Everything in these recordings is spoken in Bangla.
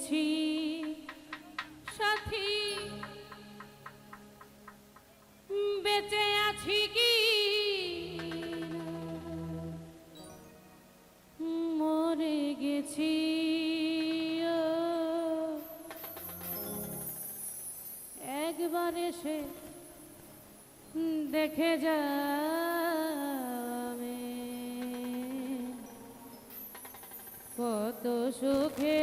পেয়েছি সাথী বেঁচে আছি কি? মরে গেছি একবার এসে দেখে যাবে। কত সুখে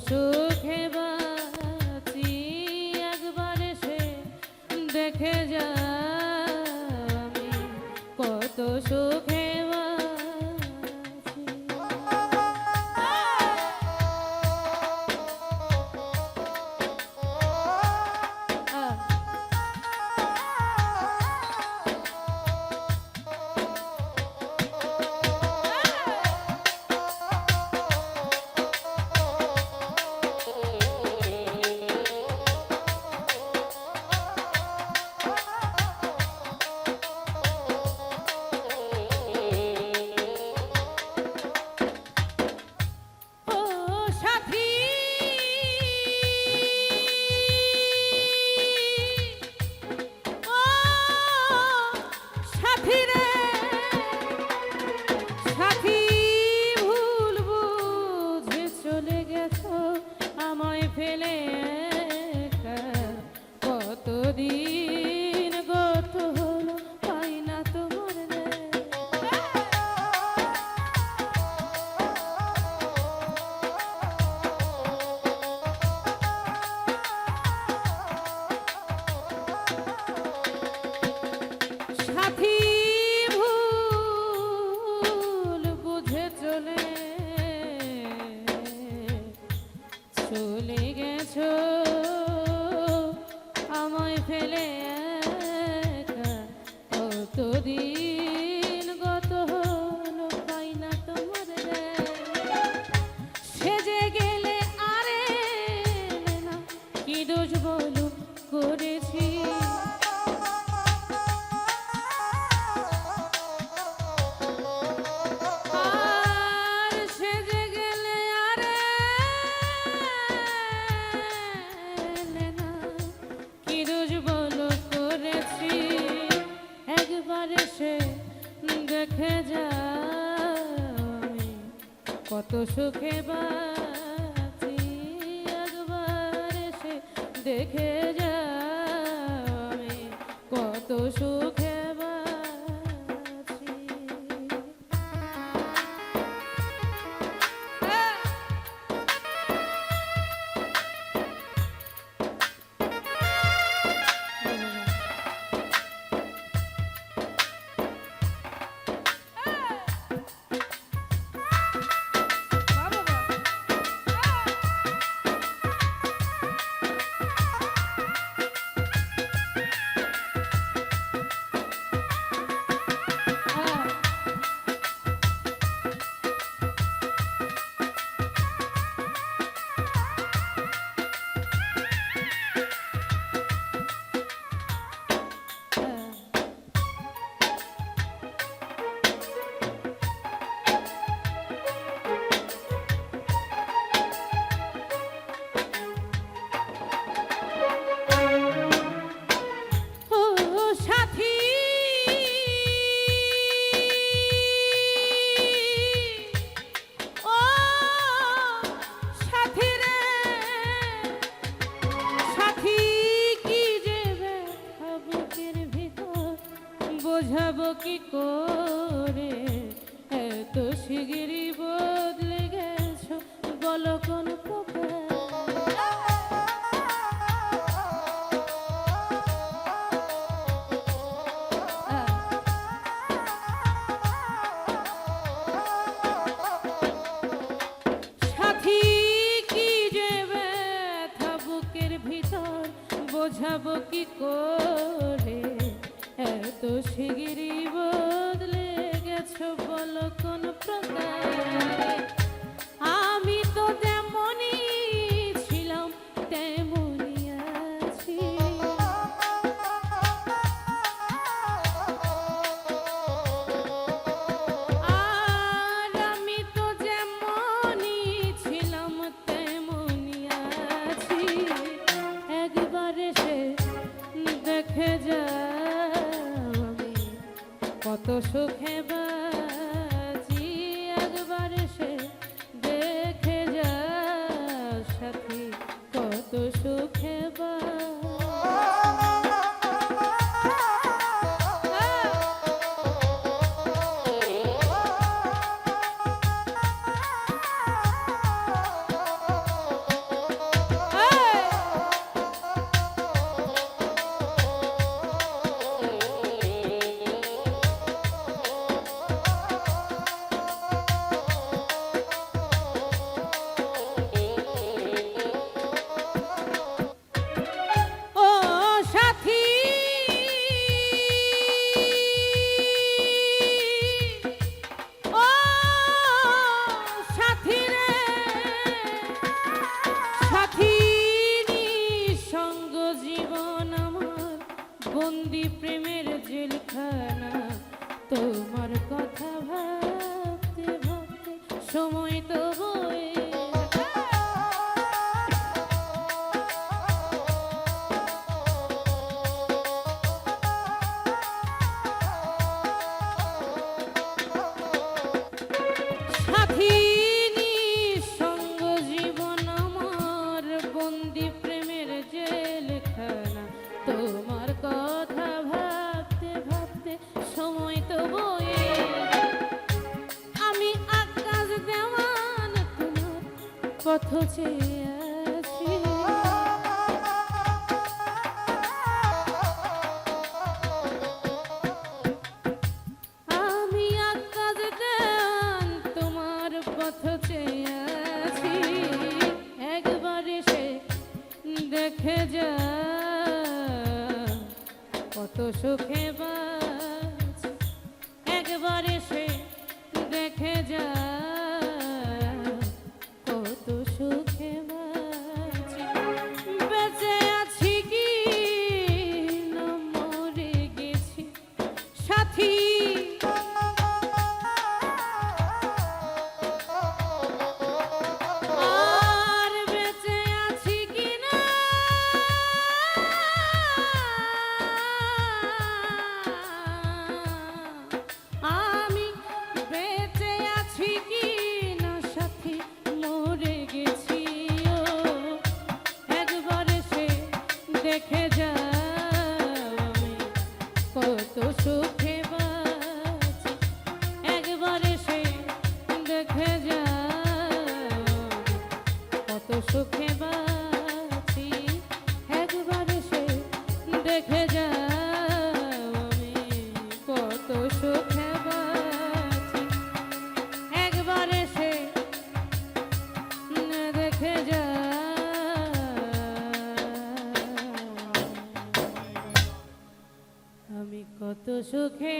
সুখে বাতি একবার সে দেখে যা কত সুখে সুখে বাঁচি একবার এসে দেখে যা কত সুখে বলো কোন সাথী কি বুকের ভিতর বোঝাবো কি করে? এত শিগির রেখে যাবে কত সুখে বা খুঁজিয়াছি আমি তোমার পথ সে দেখে যা কত সুখে বাজ। সে দেখে যা দেখে যা কত সুখে বাঁচি, একবার সে দেখে যাও আমি। সুখে বাঁচি দেখে আমি কত সুখে